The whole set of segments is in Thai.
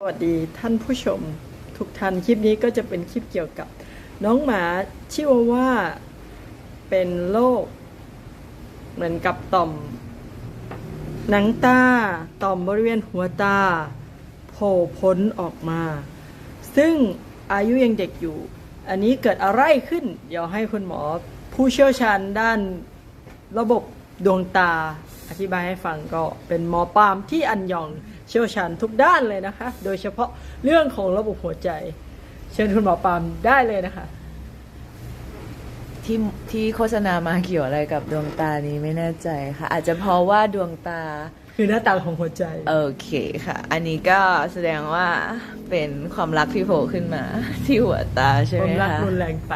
สวัสดีท่านผู้ชมทุกท่านคลิปนี้ก็จะเป็นคลิปเกี่ยวกับน้องหมาชื่อว่าเป็นโรคเหมือนกับต่อม หนังตาต่อมบริเวณหัวตาโผล่พ้นออกมา ซึ่งอายุยังเด็กอยู่ อันนี้เกิดอะไรขึ้น เดี๋ยวให้คุณหมอผู้เชี่ยวชาญด้านระบบดวงตา อธิบายให้ฟังก็เป็นหมอปามที่อันยองเชี่ยวชาญทุกด้านเลยนะคะ โดยเฉพาะเรื่องของระบบหัวใจ เชิญคุณหมอปามได้เลยนะคะ ที่ที่โฆษณามาเกี่ยวอะไรกับดวงตานี้ไม่แน่ใจค่ะ อาจจะเพราะว่าดวงตา คือหน้าตาของหัวใจ โอเคค่ะ อันนี้ก็แสดงว่าเป็นความรักที่โผล่ขึ้นมา ที่หัวตาใช่คไหมวามรักคะรุนแรงไป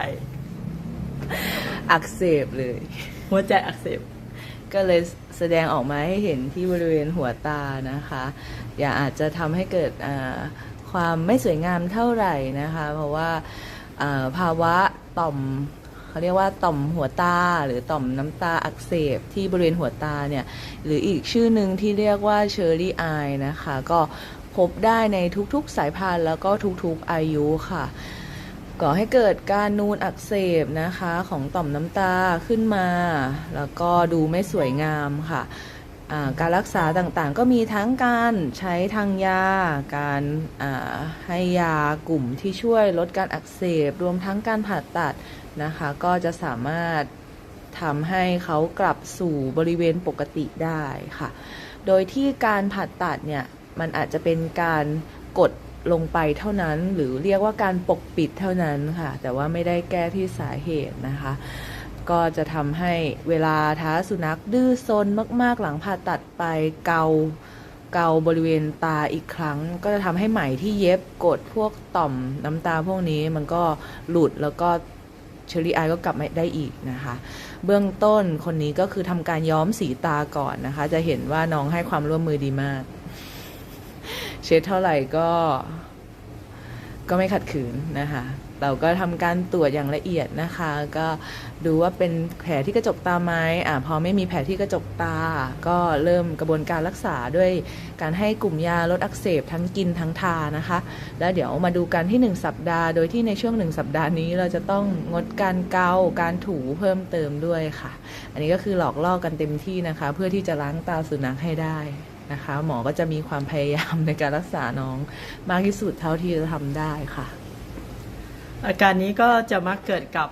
อักเสบเลย หัวใจอักเสบก็เลย แสดงออกมาให้เห็นที่บริเวณหัวตานะคะ อย่าอาจจะทำให้เกิดความไม่สวยงามเท่าไหร่นะคะ เพราะว่าอ่าภาวะต่อมเขาเรียกว่าต่อมหัวตาหรือต่อมน้ำตาอักเสบที่บริเวณหัวตาเนี่ย หรืออีกชื่อหนึ่งที่เรียกว่าเชอร์รี่อายนะคะ ก็พบได้ในทุกๆสายพันธุ์แล้วก็ทุกๆอายุค่ะ ก่อให้เกิดการนูนอักเสบนะคะของต่อมน้ำตาขึ้นมา แล้วก็ดูไม่สวยงามค่ะการรักษาต่างๆ ก็มีทั้งการใช้ทางยา การให้ยากลุ่มที่ช่วยลดการอักเสบ รวมทั้งการผ่าตัดนะคะ ก็จะสามารถทำให้เขากลับสู่บริเวณปกติได้ค่ะ โดยที่การผ่าตัดเนี่ย มันอาจจะเป็นการกด ลงไปเท่านั้นหรือเรียกว่าการปกปิดเท่านั้นค่ะ แต่ว่าไม่ได้แก้ที่สาเหตุนะคะ ก็จะทำให้เวลาท้าสุนัขดื้อซนมาก ๆ หลังผ่าตัดไปเกาเกาบริเวณตาอีกครั้ง ก็จะทำให้ไหมที่เย็บกดพวกต่อมน้ำตาพวกนี้มันก็หลุดแล้วก็เชอรี่ไอก็กลับมาได้อีกนะคะ เบื้องต้นคนนี้ก็คือทำการย้อมสีตาก่อนนะคะ จะเห็นว่าน้องให้ความร่วมมือดีมาก เช็ดเท่าไหร่ก็ก็ไม่ขัดขืนนะคะ เราก็ทำการตรวจอย่างละเอียดนะคะ ก็ดูว่าเป็นแผลที่กระจกตาไหมอ่าพอไม่มีแผลที่กระจกตา ก็เริ่มกระบวนการรักษาด้วยการให้กลุ่มยาลดอักเสบทั้งกินทั้งทานะคะ แล้วเดี๋ยวมาดูกันที่ 1 สัปดาห์ โดยที่ในช่วง 1 สัปดาห์นี้เราจะต้องงดการเกา การถูเพิ่มเติมด้วยค่ะ อันนี้ก็คือหลอกล่อกันเต็มที่นะคะ เพื่อที่จะล้างตาสุนัขให้ได้ นะคะ หมอก็จะมีความพยายามในการรักษาน้องมากที่สุดเท่าที่จะทำได้ค่ะ อาการนี้ก็จะมักเกิดกับ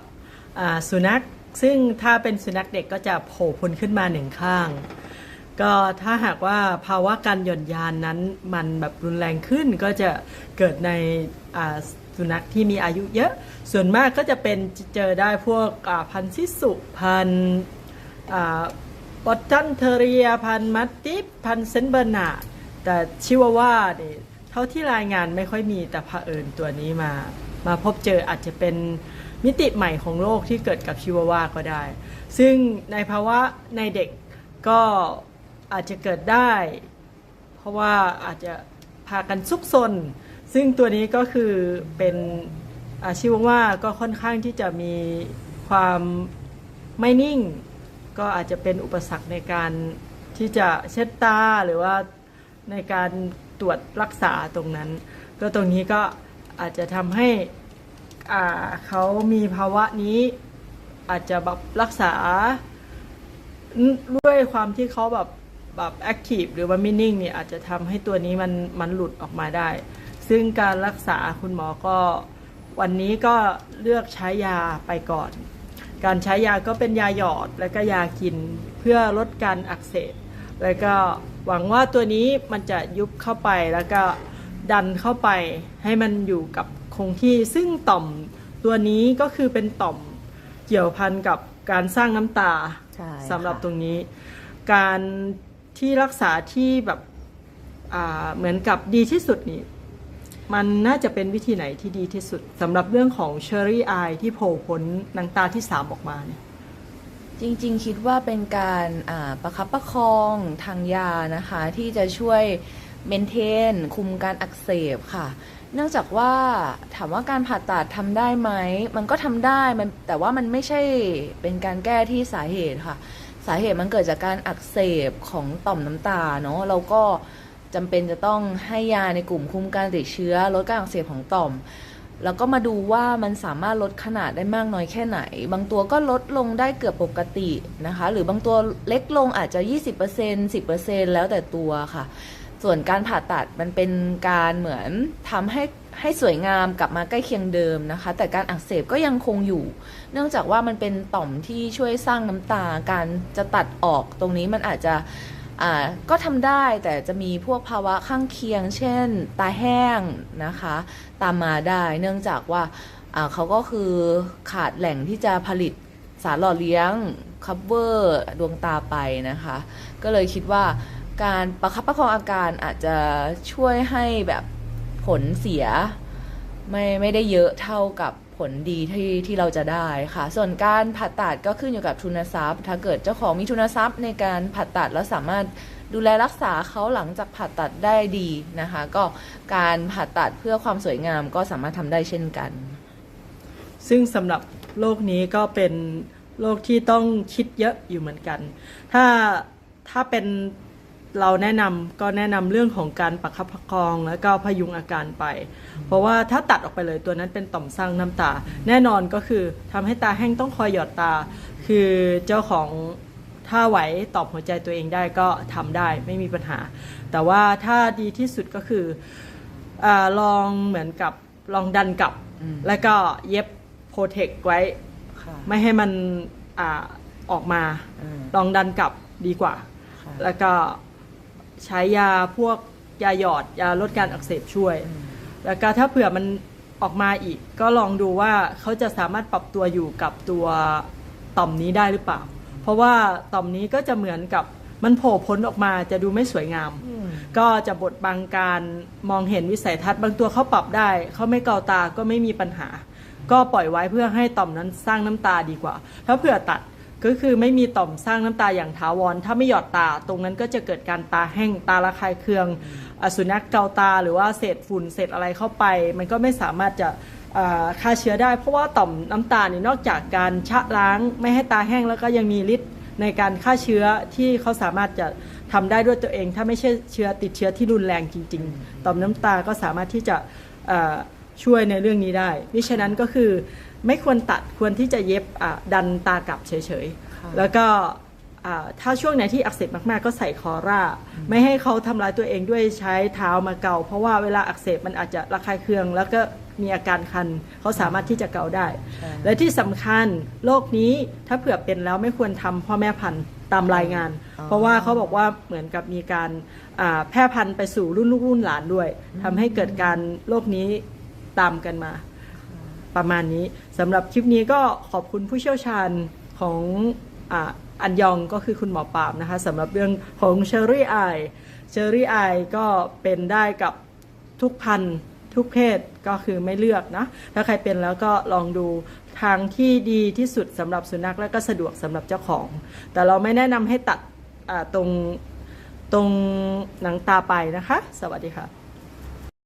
สุนัข ซึ่งถ้าเป็นสุนัขเด็กก็จะโผล่พ้นขึ้นมาหนึ่งข้าง ก็ถ้าหากว่าภาวะการหย่อนยานนั้นมันแบบรุนแรงขึ้นก็จะเกิดในสุนัขที่มีอายุเยอะ ส่วนมากก็จะเป็นเจอได้พวกพันธุ์ซิสุพันธุ์ บอตตันเทเรียพันมัตติพันเซนเบอร์นาแต่ชิวาว่าเนี่ยเท่าที่รายงานไม่ค่อยมีแต่เผอิญตัวนี้มา มาพบเจออาจจะเป็นมิติใหม่ของโรคที่เกิดกับชิวาว่าก็ได้ ซึ่งในภาวะในเด็กก็อาจจะเกิดได้ เพราะว่าอาจจะพากันซุกซน ซึ่งตัวนี้ก็คือเป็นอาชีวว่าก็ค่อนข้างที่จะมีความไม่นิ่ง ก็อาจจะเป็นอุปสรรคในการที่จะเช็ดตาหรือว่าในการตรวจรักษาตรงนั้น ก็ตรงนี้ก็อาจจะทำให้เขามีภาวะนี้ อาจจะแบบรักษาด้วยความที่เขาแบบแบบแอคทีฟหรือว่าไม่นิ่งเนี่ยอาจจะทำให้ตัวนี้มันมันหลุดออกมาได้ ซึ่งการรักษาคุณหมอก็วันนี้ก็เลือกใช้ยาไปก่อน การใช้ยาก็เป็นยาหยอดและก็ยากินเพื่อลดการอักเสบ แล้วก็หวังว่าตัวนี้มันจะยุบเข้าไปแล้วก็ดันเข้าไปให้มันอยู่กับคงที่ ซึ่งต่อมตัวนี้ก็คือเป็นต่อมเกี่ยวพันกับการสร้างน้ำตาใช่สำหรับค่ะตรงนี้ การที่รักษาที่แบบอ่าเหมือนกับดีที่สุดนี่ มันน่าจะเป็นวิธีไหนที่ดีที่สุดสำหรับเรื่องของเชอรี่อายที่โผล่พ้นหนังตาที่สามออกมาเนี่ย จริงๆ คิดว่าเป็นการอ่าประคับประคองทางยานะคะ ที่จะช่วยเมนเทน คุมการอักเสบค่ะ เนื่องจากว่าถามว่าการผ่าตัดทำได้ไหม มันก็ทำได้มันแต่ว่ามันไม่ใช่เป็นการแก้ที่สาเหตุค่ะ สาเหตุมันเกิดจากการอักเสบของต่อมน้ำตาเนาะเราก็ จำเป็นจะต้องให้ยาในกลุ่มคุมการติดเชื้อลดการอักเสบของต่อม แล้วก็มาดูว่ามันสามารถลดขนาดได้มากน้อยแค่ไหน บางตัวก็ลดลงได้เกือบปกตินะคะ หรือบางตัวเล็กลงอาจจะ 20% 10%แล้วแต่ตัวค่ะ ส่วนการผ่าตัดมันเป็นการเหมือนทำให้ให้สวยงามกลับมาใกล้เคียงเดิมนะคะ แต่การอักเสบก็ยังคงอยู่ เนื่องจากว่ามันเป็นต่อมที่ช่วยสร้างน้ำตา การจะตัดออกตรงนี้มันอาจจะ ก็ทำได้แต่จะมีพวกภาวะข้างเคียง เช่น ตาแห้งนะคะ ตามมาได้เนื่องจากว่าอ่าเขาก็คือขาดแหล่งที่จะผลิตสารหล่อเลี้ยงคัพเวอร์ดวงตาไปนะคะ ก็เลยคิดว่าการประคับประคองอาการอาจจะช่วยให้แบบผลเสียไม่ไม่ได้เยอะเท่ากับ ผลดีที่ที่เราจะได้ค่ะ ส่วนการผ่าตัดก็ขึ้นอยู่กับทุนทรัพย์ ถ้าเกิดเจ้าของมีทุนทรัพย์ในการผ่าตัดแล้วสามารถดูแลรักษาเขาหลังจากผ่าตัดได้ดีนะคะ ก็การผ่าตัดเพื่อความสวยงามก็สามารถทำได้เช่นกัน ซึ่งสำหรับโรคนี้ก็เป็นโรคที่ต้องคิดเยอะอยู่เหมือนกัน ถ้าถ้าเป็น เราแนะนำก็แนะนำเรื่องของการประคับประคองแล้วก็พยุงอาการไป เพราะว่าถ้าตัดออกไปเลยตัวนั้นเป็นต่อมสร้างน้ำตา แน่นอนก็คือทำให้ตาแห้งต้องคอยหยอดตา คือเจ้าของถ้าไหวตอบหัวใจตัวเองได้ก็ทำได้ไม่มีปัญหา แต่ว่าถ้าดีที่สุดก็คืออาลองเหมือนกับลองดันกลับอืมแล้วก็เย็บโปรเทคไว้ค่ะไม่ให้มันอาออกมาอืมลองดันกลับดีกว่าค่ะแล้วก็ ใช้ยาพวกยาหยอดยาลดการอักเสบช่วย แล้วก็ถ้าเผื่อมันออกมาอีก ก็ลองดูว่าเขาจะสามารถปรับตัวอยู่กับตัวต่อมนี้ได้หรือเปล่า เพราะว่าต่อมนี้ก็จะเหมือนกับมันโผล่พ้นออกมาจะดูไม่สวยงามอืมก็จะบดบังการมองเห็นวิสัยทัศน์บางตัวเขาปรับได้ เขาไม่เกาตาก็ไม่มีปัญหา ก็ปล่อยไว้เพื่อให้ต่อมนั้นสร้างน้ำตาดีกว่า ถ้าเผื่อตัด ก็คือไม่มีต่อมสร้างน้ำตาอย่างถาวร ถ้าไม่หยอดตา ตรงนั้นก็จะเกิดการตาแห้งตาระคายเคืองอสุนัขเกาตาหรือว่าเศษฝุ่นเศษอะไรเข้าไป มันก็ไม่สามารถจะฆ่าเชื้อได้ เพราะว่าต่อมน้ำตาเนี่ยนอกจากการชะล้างไม่ให้ตาแห้งแล้วก็ยังมีฤทธิ์ในการฆ่าเชื้อที่เขาสามารถจะทำได้ด้วยตัวเอง ถ้าไม่ใช่เชื้อติดเชื้อที่รุนแรงจริง ๆ ต่อมน้ำตาก็สามารถที่จะช่วยในเรื่องนี้ได้มิฉะนั้นก็คือ ไม่ควรตัดควรที่จะเย็บอะดันตากลับเฉยค่ะๆแล้วก็อ่าถ้าช่วงไหนที่อักเสบมากๆ ก็ใส่คอร่า ไม่ให้เขาทำร้ายตัวเองด้วยใช้เท้ามาเกา เพราะว่าเวลาอักเสบมันอาจจะระคายเคือง แล้วก็มีอาการคัน เขาสามารถที่จะเกาได้ใช่และที่สำคัญโรคนี้ถ้าเผื่อเป็นแล้วไม่ควรทำพ่อแม่พันธุ์ตามรายงานอ๋อเพราะว่าเขาบอกว่าเหมือนกับมีการอ่าแพร่พันธุ์ไปสู่รุ่นลูกรุ่นหลานด้วยทำให้เกิดการโรคนี้ตามกันมา ประมาณนี้สำหรับคลิปนี้ก็ขอบคุณผู้เชี่ยวชาญของอ,อันยองก็คือคุณหมอปามนะคะสำหรับเรื่องของเชอรี่ไอเชอรี่ไอก็เป็นได้กับทุกพันธุ์ทุกเพศก็คือไม่เลือกนะ ถ้าใครเป็นแล้วก็ลองดูทางที่ดีที่สุดสำหรับสุนัขและก็สะดวกสำหรับเจ้าของ แต่เราไม่แนะนำให้ตัดตรงตรงหนังตาไปนะคะ สวัสดีค่ะ